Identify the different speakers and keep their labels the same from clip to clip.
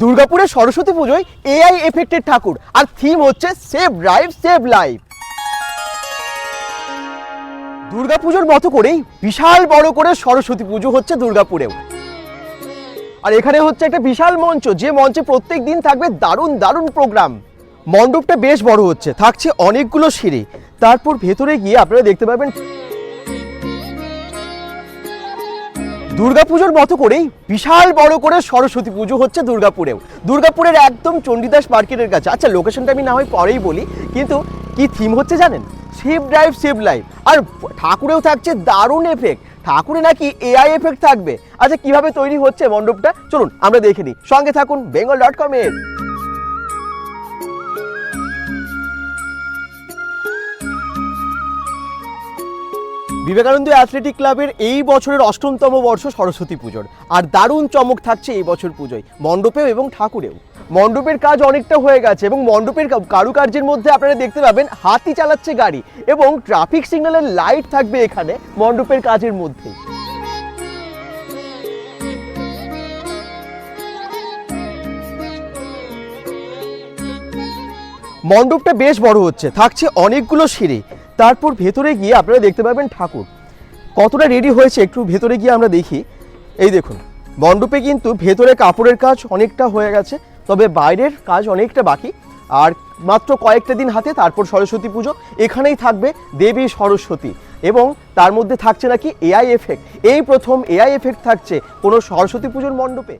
Speaker 1: দুর্গাপুরের সরস্বতী পুজোয় AI affected ঠাকুর। আর থিম হচ্ছে সেভ ড্রাইভ সেভ লাইফ দুর্গাপুজোর মতো করেই বিশাল বড় করে সরস্বতী পুজো হচ্ছে দুর্গাপুরেও। আর এখানে হচ্ছে একটা বিশাল মঞ্চ, যে মঞ্চে প্রত্যেক দিন থাকবে দারুণ দারুণ প্রোগ্রাম মণ্ডপটা বেশ বড় হচ্ছে, থাকছে অনেকগুলো সিঁড়ি। তারপর ভেতরে গিয়ে আপনারা দেখতে পাবেন দুর্গাপুজোর মতো করেই বিশাল বড় করে সরস্বতী পুজো হচ্ছে দুর্গাপুরেও। দুর্গাপুরের একদম চণ্ডীদাস মার্কেটের কাছে। আচ্ছা লোকেশনটা আমি না হয় পরেই বলি, কিন্তু কি থিম হচ্ছে জানেন? সেভ ড্রাইভ সেভ লাইফ আর ঠাকুরেও থাকছে দারুণ এফেক্ট ঠাকুরে নাকি এআই এফেক্ট থাকবে। আচ্ছা কীভাবে তৈরি হচ্ছে মণ্ডপটা? চলুন, আমরা দেখে নিই। সঙ্গে থাকুন Bengal dot com Vivekananda athletic ক্লাবের এই বছরের অষ্টমতম বর্ষ সরস্বতী পুজোর। আর দারুণ চমক থাকছে এই বছর পুজোয়, মণ্ডপেও এবং ঠাকুরেও। মণ্ডপের কাজ অনেকটা হয়ে গেছে এবং মণ্ডপের কারুকার্যের মধ্যে আপনারা দেখতে পাবেন, হাতি চালাচ্ছে গাড়ি এবং ট্রাফিক সিগন্যালের লাইট থাকবে এখানে মণ্ডপের কাজের মধ্যে। মণ্ডপটা বেশ বড় হচ্ছে, থাকছে অনেকগুলো সিঁড়ি। তারপর ভেতরে গিয়ে আপনারা দেখতে পাবেন ঠাকুর। কতটা রেডি হয়েছে একটু ভেতরে গিয়ে আমরা দেখি। এই দেখুন, মণ্ডপে কিন্তু ভেতরে কাপড়ের কাজ অনেকটা হয়ে গেছে, তবে বাইরের কাজ অনেকটা বাকি। আর মাত্র কয়েকটা দিন হাতে তারপর সরস্বতী পুজো, এখানেই থাকবে দেবী সরস্বতী। এবং তার মধ্যে থাকছে নাকি এআই এফেক্ট এই প্রথম এআই এফেক্ট থাকছে কোনো সরস্বতী পুজোর মণ্ডপে।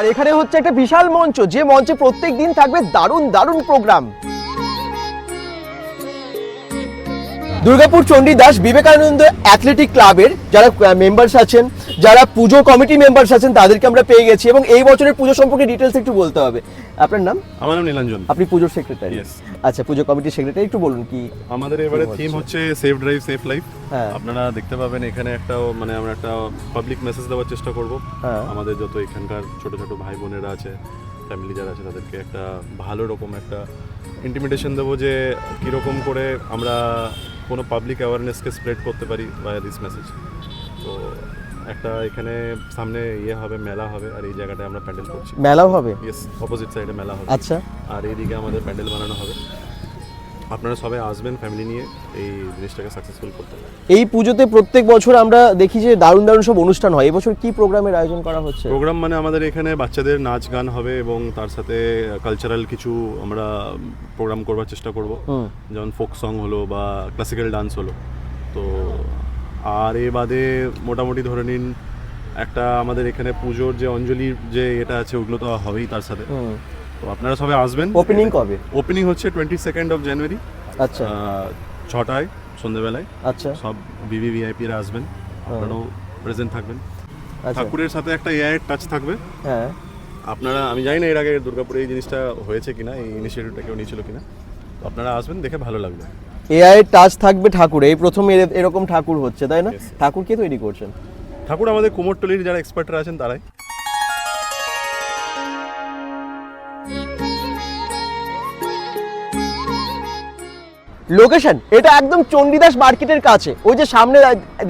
Speaker 1: আর এখানে হচ্ছে একটা বিশাল মঞ্চ যে মঞ্চে প্রত্যেক দিন থাকবে দারুণ দারুণ প্রোগ্রাম দুর্গাপুর চণ্ডীদাস বিবেকানন্দ অ্যাথলেটিক ক্লাবের যারা মেম্বার্স আছেন যারা পুজো কমিটি মেম্বার্স আছেন তাদেরকে আমরা পেয়ে গেছি এবং এই বছরের পুজো সম্পর্কে ডিটেলস একটু বলতে হবে। আপনার নাম?
Speaker 2: আমার নাম নীলাঞ্জন।
Speaker 1: আপনি পুজোর সেক্রেটারি আচ্ছা পুজো কমিটির সেক্রেটারি একটু বলুন কি
Speaker 2: আমাদের এবারে থিম
Speaker 1: হচ্ছে।
Speaker 2: Safe drive safe life. আপনারা দেখতে পাবেন এখানে একটা মানে আমরা একটা পাবলিক মেসেজ দেওয়ার চেষ্টা করব।
Speaker 1: হ্যাঁ।
Speaker 2: আমাদের যত এখানকার ছোট ছোট ভাই বোনেরা আছে ফ্যামিলি যারা আছে তাদেরকে একটা ভালো রকম একটা ইন্টিমিডেশন দেবো যে কীরকম করে আমরা কোনো পাবলিক অ্যাওয়ারনেসকে স্প্রেড করতে পারি বা দিস মেসেজ তো একটা এখানে সামনে ইয়ে হবে মেলা হবে আর এই জায়গাটায় আমরা প্যান্ডেল করছি।
Speaker 1: মেলাও হবে?
Speaker 2: ইয়েস অপোজিট সাইডে মেলা হবে।
Speaker 1: আচ্ছা।
Speaker 2: আর এইদিকে আমাদের প্যান্ডেল বানানো হবে। আপনারা সবাই আসবেন ফ্যামিলি নিয়ে এই জিনিসটাকে সাকসেসফুল করতে।
Speaker 1: এই পুজোতে প্রত্যেক বছর আমরা দেখি যে দারুণ দারুণ সব অনুষ্ঠান হয়। এবছর কি প্রোগ্রামের আয়োজন করা হচ্ছে?
Speaker 2: প্রোগ্রাম মানে আমাদের এখানে বাচ্চাদের নাচ গান হবে এবং তার সাথে কালচারাল কিছু আমরা প্রোগ্রাম করবার চেষ্টা করব। যেমন ফোক সং হলো বা ক্লাসিক্যাল ডান্স হলো। তো আর এ বাদে মোটামুটি ধরে নিন একটা আমাদের এখানে পুজোর যে অঞ্জলির যে এটা আছে ওগুলো তো হবেই তার সাথে। তো আপনারা সবাই আসবেন।
Speaker 1: ওপেনিং কবে?
Speaker 2: ওপেনিং হচ্ছে টোয়েন্টি সেকেন্ড অফ জানুয়ারি
Speaker 1: আচ্ছা
Speaker 2: ছটায় সন্ধ্যেবেলায়
Speaker 1: আচ্ছা।
Speaker 2: সব বিবি ভিআইপিরা আসবেন আপনারাও প্রেজেন্ট থাকবেন।
Speaker 1: আচ্ছা।
Speaker 2: ঠাকুরের সাথে একটা এআই টাচ থাকবে।
Speaker 1: হ্যাঁ।
Speaker 2: আপনারা আমি জানি না এর আগে দুর্গাপুরে এই জিনিসটা হয়েছে কিনা এই ইনিশিয়েটিভটা কেউ নিয়েছিল কিনা। তো আপনারা আসবেন দেখে ভালো লাগবে।
Speaker 1: এআই টাচ থাকবে ঠাকুরে এই প্রথম এর- এরকম ঠাকুর হচ্ছে তাই না. ঠাকুর কে তৈরি করছেন?
Speaker 2: ঠাকুর আমাদের কুমোরটলির যারা এক্সপার্টরা আছেন তারাই।
Speaker 1: লোকেশন এটা একদম চণ্ডীদাস মার্কেটের কাছে। ওই যে সামনে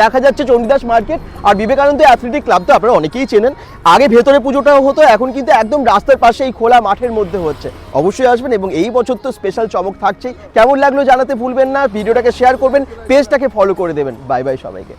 Speaker 1: দেখা যাচ্ছে চণ্ডীদাস মার্কেট, আর বিবেকানন্দ অ্যাথলেটিক ক্লাব তো আপনারা অনেকেই চেনেন। আগে ভেতরে পুজোটাও হতো, এখন কিন্তু একদম রাস্তার পাশে এই খোলা মাঠের মধ্যে হচ্ছে। অবশ্যই আসবেন এবং এই বছর তো স্পেশাল চমক থাকছেই। কেমন লাগল জানাতে ভুলবেন না, ভিডিওটাকে শেয়ার করবেন পেজটাকে ফলো করে দেবেন। বাই বাই সবাইকে।